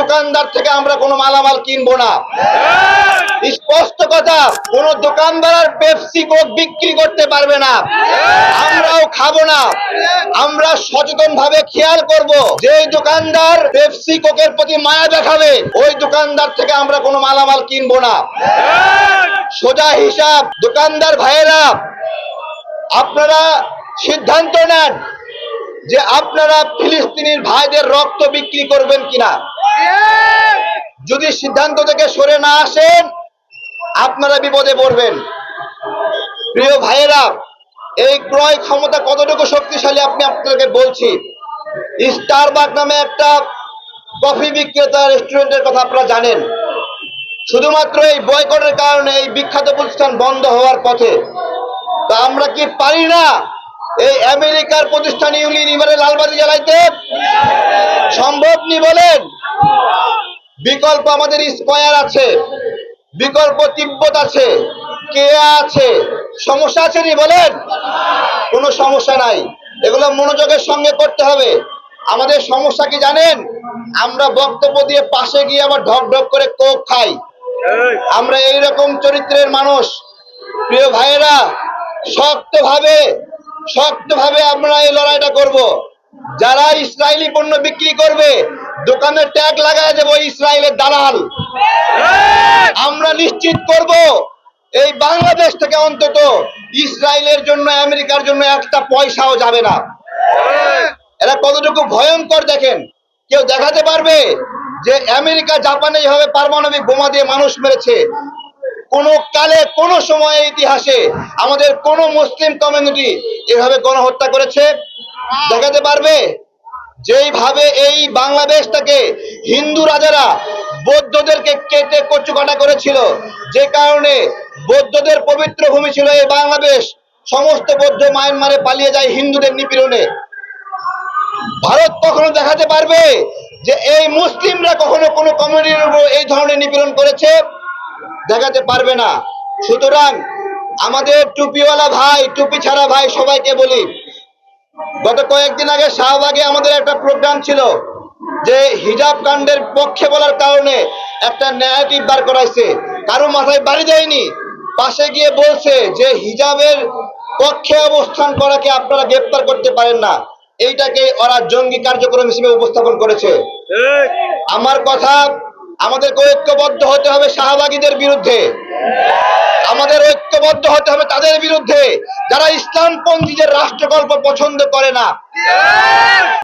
দোকানদার থেকে আমরা কোনো মালামাল কিনবো না। স্পষ্ট কথা, কোন দোকানদার আর পেপসি কোক বিক্রি করতে পারবে না। আমরাও খাব না। আমরা সচেতন ভাবে খেয়াল করব যে দোকানদার পেপসি কোকের প্রতি মায়া দেখাবে, ওই দোকানদার থেকে আমরা কোনো মালামাল কিনবো না। সোজা হিসাব, দোকানদার ভাইয়েরা, আপনারা সিদ্ধান্ত নেন যে আপনারা ফিলিস্তিনির ভাইদের রক্ত বিক্রি করবেন কিনা। যদি সিদ্ধান্ত থেকে সরে না আসেন, আপনারা বিপদে পড়বেন। প্রিয় ভাইয়েরা, এই ক্রয় ক্ষমতা কতটুকু শক্তিশালী আপনি আপনাদেরকে বলছি। স্টারবাক নামে একটা কফি বিক্রেতা রেস্টুরেন্টের কথা আপনারা জানেন। শুধুমাত্র এই বয়কটের কারণে এই বিখ্যাত প্রতিষ্ঠান বন্ধ হওয়ার পথে। তা আমরা কি পারি না এই আমেরিকার প্রতিষ্ঠান ইউনিলিভারে লালবাতি জ্বালাইতে? সম্ভব নি বলেন? বিকল্প আমাদের স্কয়ার আছে, বিকল্প তিব্বত আছে কেয়া আছে? সমস্যা আছে নি বলেন? কোনো সমস্যা নাই। এগুলো মনোযোগের সঙ্গে করতে হবে। আমাদের সমস্যা কি জানেন? আমরা বক্তব্য দিয়ে পাশে গিয়ে আবার ঢক ঢক করে কোক খাই। আমরা এইরকম চরিত্রের মানুষ। প্রিয় ভাইয়েরা, শক্তভাবে শক্তভাবে আমরা এই লড়াইটা করব। যারা ইসরায়েলি পণ্য বিক্রি করবে দোকানে ট্যাগ লাগায় দেবো ইসরায়েলের দালাল। আমরা নিশ্চিত করব এই বাংলাদেশ থেকে অন্তত ইসরায়েলের জন্য আমেরিকার জন্য একটা পয়সাও যাবে না। এরা কতটুকু ভয়ঙ্কর দেখেন। কেউ দেখাতে পারবে যে আমেরিকা জাপানে এইভাবে পারমাণবিক বোমা দিয়ে মানুষ মেরেছে। কোন কালে কোন সময়ে ইতিহাসে আমাদের কোন মুসলিম কমিউনিটি এভাবে গণহত্যা করেছে। দেখাতে পারবে যেইভাবে এই বাংলাদেশটাকে হিন্দু রাজারা বৌদ্ধদেরকে কেটে কচুকাটা করেছিল, যে কারণে বৌদ্ধদের পবিত্র ভূমি ছিল এই বাংলাদেশ, সমস্ত বৌদ্ধ মায়ানমারে পালিয়ে যায় হিন্দুদের নিপীড়নে। ভারত কখনো দেখাতে পারবে যে এই মুসলিমরা কখনো কোনো কমিউনিটির উপর এই ধরনের নিপীড়ন করেছে? দেখাতে পারবে না। সুতরাং আমাদের টুপিওয়ালা ভাই, টুপি ছাড়া ভাই সবাইকে বলি গত কয়েকদিন আগে শাহবাগে আমাদের একটা প্রোগ্রাম ছিল যে হিজাব কাণ্ডের পক্ষে বলার কারণে একটা ন্যারেটিভ বার করাইছে। কারও মাথায় বাড়ি দেয়নি পাশে গিয়ে বলছে যে হিজাবের পক্ষে অবস্থান করাকে আপনারা গ্রেপ্তার করতে পারেন না। এইটাকে ওরা জঙ্গি কার্যক্রম হিসেবে উপস্থাপন করেছে। আমার কথা আমাদেরকে ঐক্যবদ্ধ হতে হবে শাহবাগীদের বিরুদ্ধে। আমাদের ঐক্যবদ্ধ হতে হবে তাদের বিরুদ্ধে। যারা ইসলামপন্থীদের রাষ্ট্রকল্প পছন্দ করে না।